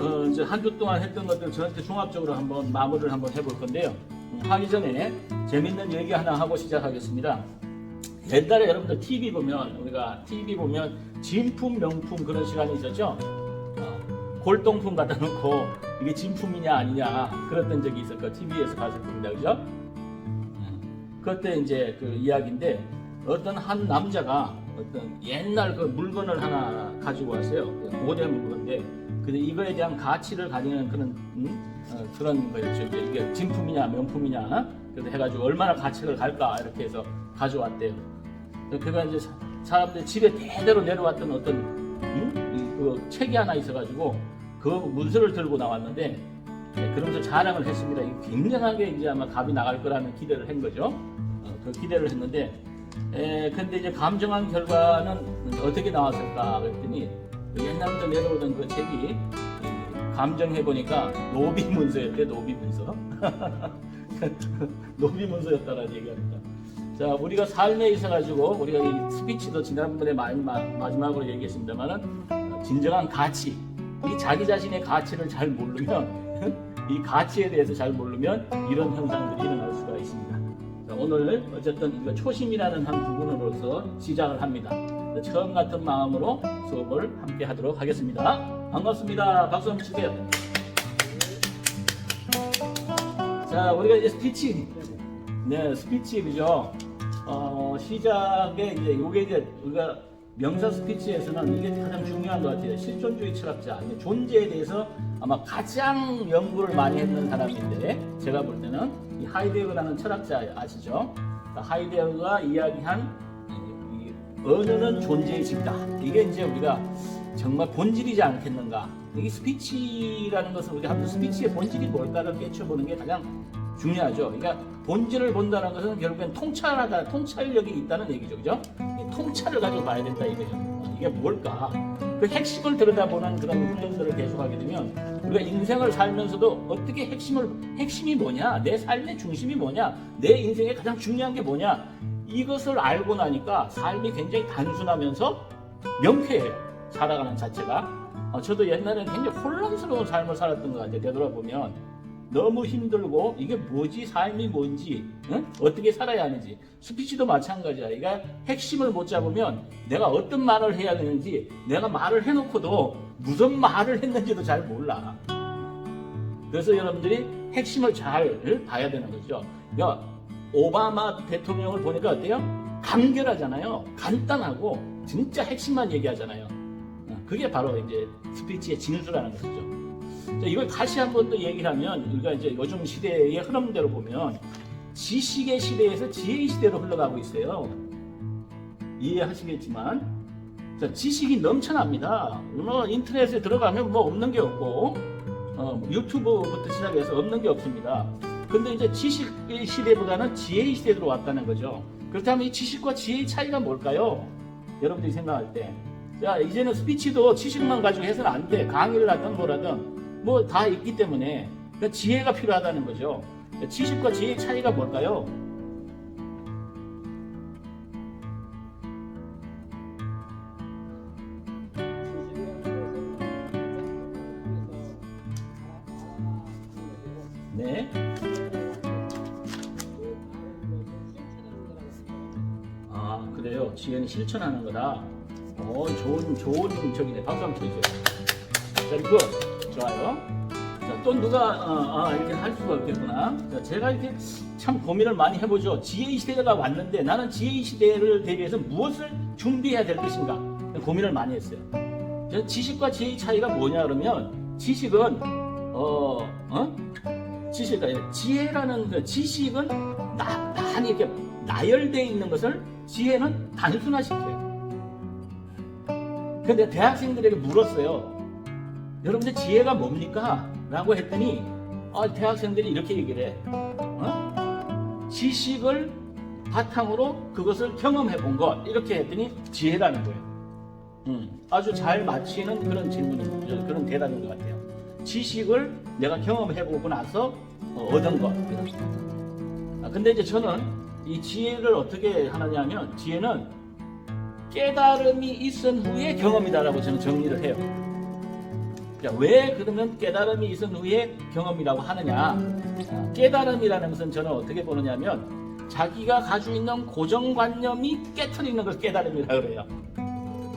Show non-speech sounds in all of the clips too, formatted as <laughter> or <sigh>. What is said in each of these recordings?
어, 이제 한 주 동안 했던 것들 저한테 종합적으로 한번 마무리를 한번 해볼 건데요. 음, 하기 전에 재밌는 얘기 하나 하고 시작하겠습니다. 옛날에 여러분들 TV 보면 우리가 TV 보면 진품 명품 그런 시간이 있었죠. 어, 골동품 갖다 놓고 이게 진품이냐 아니냐 그랬던 적이 거 TV에서 봤을 겁니다, 그죠? 음, 그때 이제 그 이야기인데 어떤 한 남자가 어떤 옛날 그 물건을 하나 가지고 왔어요. 고대 물건인데 근데 이거에 대한 가치를 가지는 그런 음? 어, 그런 거였죠. 이게 진품이냐 명품이냐 그래서 해가지고 얼마나 가치를 갈까 이렇게 해서 가져왔대요. 그가 이제 사- 사람들 집에 대대로 내려왔던 어떤 음? 이- 그 책이 하나 있어가지고 그 문서를 들고 나왔는데 네, 그러면서 자랑을 했습니다. 굉장하게 이제 아마 값이 나갈 거라는 기대를 한 거죠. 어, 그 기대를 했는데 에, 근데 이제 감정한 결과는 어떻게 나왔을까 그랬더니 옛날부터 내려오던 그 책이 이, 감정해 보니까 노비 문서였대 노비 문서 <laughs> 노비 문서였다라는 얘기합니다. 자 우리가 삶에 있어 가지고 우리가 이 스피치도 지난번에 마지막으로 얘기했습니다만은 어, 진정한 가치 이 자기 자신의 가치를 잘 모르면 <laughs> 이 가치에 대해서 잘 모르면 이런 현상들이 일어날 수가 있습니다. 자, 오늘 어쨌든 이거 초심이라는 한 부분으로서 시작을 합니다. 자, 처음 같은 마음으로 수업을 함께 하도록 하겠습니다. 반갑습니다. 박수 한번 주세요. 자, 우리가 이제 스피치. 네, 스피치, 그죠? 어, 시작에 이제 요게 이제 우리가 명사 스피치에서는 이게 가장 중요한 것 같아요. 실존주의 철학자, 존재에 대해서 아마 가장 연구를 많이 했는 사람인데, 제가 볼 때는 이 하이데거라는 철학자 아시죠? 하이데거가 이야기한 언어는 존재의 집이다. 이게 이제 우리가 정말 본질이지 않겠는가. 이 스피치라는 것은 우리가 한번 스피치의 본질이 뭘까를 깨쳐보는 게 가장 중요하죠. 그러니까 본질을 본다는 것은 결국엔 통찰하다, 통찰력이 있다는 얘기죠. 그죠? 이 통찰을 가지고 봐야 된다 이거죠. 어, 이게 뭘까? 그 핵심을 들여다보는 그런 훈련들을 계속하게 되면 우리가 인생을 살면서도 어떻게 핵심을, 핵심이 뭐냐? 내 삶의 중심이 뭐냐? 내 인생의 가장 중요한 게 뭐냐? 이것을 알고 나니까 삶이 굉장히 단순하면서 명쾌해요. 살아가는 자체가. 어, 저도 옛날에는 굉장히 혼란스러운 삶을 살았던 것 같아요. 되돌아보면. 너무 힘들고 이게 뭐지? 삶이 뭔지 응? 어떻게 살아야 하는지. 스피치도 마찬가지야. 그러니까 핵심을 못 잡으면 내가 어떤 말을 해야 되는지 내가 말을 해놓고도 무슨 말을 했는지도 잘 몰라. 그래서 여러분들이 핵심을 잘 봐야 되는 거죠. 그러니까 오바마 대통령을 보니까 어때요? 간결하잖아요. 간단하고 진짜 핵심만 얘기하잖아요. 어, 그게 바로 이제 스피치의 진수라는 것이죠. 자, 이걸 다시 한 번 더 얘기를 하면 우리가 이제 요즘 시대의 흐름대로 보면 지식의 시대에서 지혜의 시대로 흘러가고 있어요. 이해하시겠지만 자, 지식이 넘쳐납니다. 뭐 인터넷에 들어가면 뭐 없는 게 없고 어, 유튜브부터 시작해서 없는 게 없습니다. 근데 이제 지식의 시대보다는 지혜의 시대로 왔다는 거죠. 그렇다면 이 지식과 지혜의 차이가 뭘까요? 여러분들이 생각할 때. 자, 이제는 스피치도 지식만 가지고 해서는 안 돼. 강의를 하든 뭐라든 뭐 다 있기 때문에 그러니까 지혜가 필요하다는 거죠. 지식과 지혜의 차이가 뭘까요? 네. 아, 그래요. 지혜는 실천하는 거다. 어, 좋은, 좋은 저기네. 박수 한번 쳐주세요. 자, 이거 좋아요. 자, 또 누가, 어, 아, 이렇게 할 수가 없겠구나. 자, 제가 이렇게 참 고민을 많이 해보죠. 지혜의 시대가 왔는데 나는 지혜의 시대를 대비해서 무엇을 준비해야 될 것인가. 고민을 많이 했어요. 저 지식과 지혜의 차이가 뭐냐 그러면 지식은, 어, 어? 지식, 아니, 지혜라는 그 지식은 나, 많이 이렇게 나열되어 있는 것을 지혜는 단순화시켜요. 근데 대학생들에게 물었어요. 여러분들 지혜가 뭡니까? 라고 했더니 아, 대학생들이 이렇게 얘기를 해. 어? 지식을 바탕으로 그것을 경험해 본 것. 이렇게 했더니 지혜라는 거예요. 음, 아주 잘 맞히는 그런 질문인 그런 대답인 것 같아요. 지식을 내가 경험해 보고 나서 어, 얻은 것. 아, 근데 이제 저는 이 지혜를 어떻게 하느냐면 지혜는 깨달음이 있은 후에 경험이다라고 저는 정리를 해요. 자, 왜 그러면 깨달음이 있은 후에 경험이라고 하느냐? 자, 깨달음이라는 것은 저는 어떻게 보느냐면 자기가 가지고 있는 고정관념이 깨트리는 걸 깨달음이라고 그래요.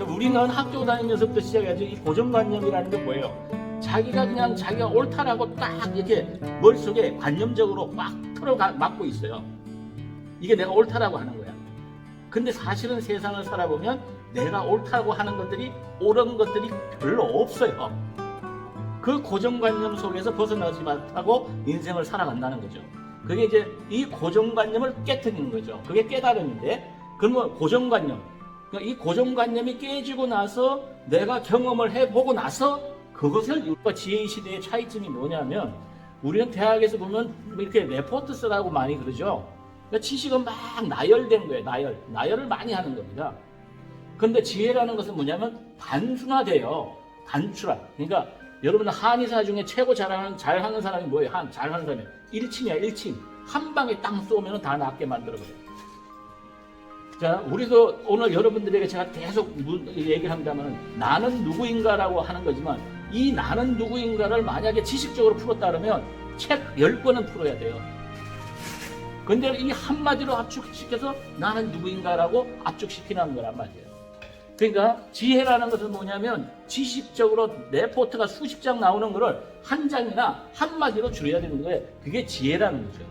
우리는 학교 다니면서부터 시작해가지고 이 고정관념이라는 게 뭐예요? 자기가 그냥 자기가 옳다라고 딱 이렇게 머릿속에 관념적으로 꽉 틀어 막고 있어요. 이게 내가 옳다라고 하는 거야. 근데 사실은 세상을 살아보면 내가 옳다고 하는 것들이 옳은 것들이 별로 없어요. 그 고정관념 속에서 벗어나지 못하고 인생을 살아간다는 거죠. 그게 이제 이 고정관념을 깨뜨리는 거죠. 그게 깨달음인데, 그러면 고정관념. 그러니까 이 고정관념이 깨지고 나서 내가 경험을 해보고 나서 그것을 우리가 지혜 시대의 차이점이 뭐냐면 우리는 대학에서 보면 이렇게 레포트 쓰라고 많이 그러죠. 그러니까 지식은 막 나열된 거예요. 나열. 나열을 많이 하는 겁니다. 근데 지혜라는 것은 뭐냐면 단순화돼요. 단출화. 그러니까 여러분 한의사 중에 최고 잘하는 잘하는 사람이 뭐예요? 한 잘하는 사람이 1침이야 1침. 한 방에 땅 쏘면 다 낫게 만들어 버려요. 자, 우리도 오늘 여러분들에게 제가 계속 문- 얘기를 합니다만 나는 누구인가라고 하는 거지만 이 나는 누구인가를 만약에 지식적으로 풀었다 그러면 책 10권은 풀어야 돼요. 근데 이 한마디로 압축시켜서 나는 누구인가라고 압축시키는 거란 말이에요. 그러니까 지혜라는 것은 뭐냐면 지식적으로 레포트가 수십 장 나오는 거를 한 장이나 한 마디로 줄여야 되는 거예요. 그게 지혜라는 거죠.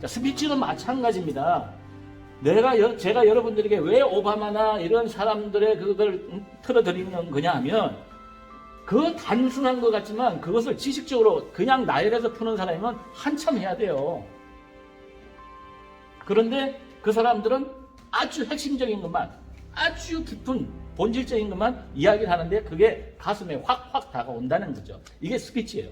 자, 스피치도 마찬가지입니다. 내가 여- 제가 여러분들에게 왜 오바마나 이런 사람들의 그걸 음, 틀어드리는 거냐 하면 그 단순한 것 같지만 그것을 지식적으로 그냥 나열해서 푸는 사람이면 한참 해야 돼요. 그런데 그 사람들은 아주 핵심적인 것만 아주 깊은 본질적인 것만 이야기를 하는데 그게 가슴에 확 확 다가온다는 거죠. 이게 스피치예요.